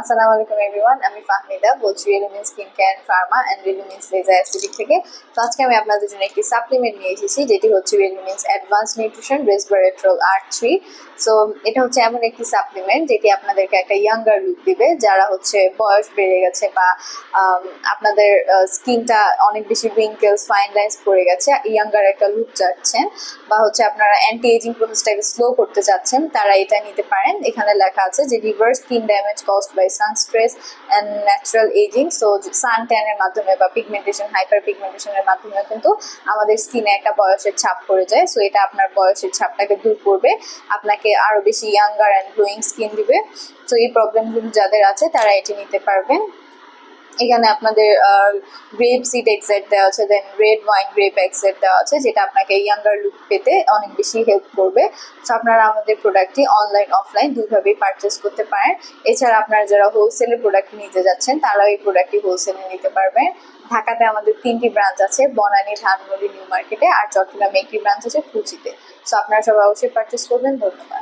আসসালামু আলাইকুম এভরিওয়ান আমি ফাহমিদা, বলছি Relumin skin care pharma and Relumins laser acidic থেকে। তো আজকে আমি আপনাদের জন্য একটি সাপ্লিমেন্ট নিয়ে এসেছি, যেটি হচ্ছে Relumins advance nutrition resveratrol R three so এটা হচ্ছে এমন একটি সাপ্লিমেন্ট যেটি আপনাদেরকে একটা ইয়াঙ্গার লুক দিবে, যারা হচ্ছে বয়স বেড়ে গেছে বা আপনাদের স্কিনটা অনেক বেশি রিঙ্কেলস ফাইন লাইন্স পড়ে গেছে ইয়াঙ্গার একটা লুক চাচ্ছেন বা হচ্ছে আপনারা অ্যান্টি এজিং প্রসেসটাকে স্লো করতে চাচ্ছেন, তারা এটা নিতে পারেন। এখানে লেখা আছে যে reverse skin damage caused by sun stress and natural aging so sun ট্যানের মাধ্যমে বা পিগমেন্টেশন হাইপার পিগমেন্টেশনের মাধ্যমে কিন্তু আমাদের স্কিনে একটা বয়সের ছাপ পড়ে যায়। সো এটা আপনার বয়সের ছাপটাকে দূর করবে। আপনাকে আরও বেশি ইয়াঙ্গার অ্যান্ড গ্লোয়িং স্কিন দিবে। তো এই প্রবলেমগুলো যাদের আছে, তারা এটি নিতে পারবেন। এখানে আপনাদের গ্রেপ সিড এক্সেট দেওয়া আছে then red wine grape extract দেওয়া আছে, যেটা আপনাকে ইয়াঙ্গার লুক পেতে অনেক বেশি হেল্প করবে। সো আপনারা আমাদের প্রোডাক্টটি অনলাইন অফলাইন দুইভাবেই পারচেস করতে পারেন। এছাড়া আপনারা যারা হোলসেলের প্রোডাক্ট নিতে যাচ্ছেন, তারাও এই প্রোডাক্টটি হোলসেলে নিতে পারবেন। ঢাকাতে আমাদের তিনটি ব্রাঞ্চ আছে, বনানী, ধানমন্ডি, নিউ মার্কেটে, আর চট্টগ্রামে একটি ব্রাঞ্চ আছে কুচিতে সো আপনারা সবাই অবশ্যই পারচেস করবেন। ধন্যবাদ।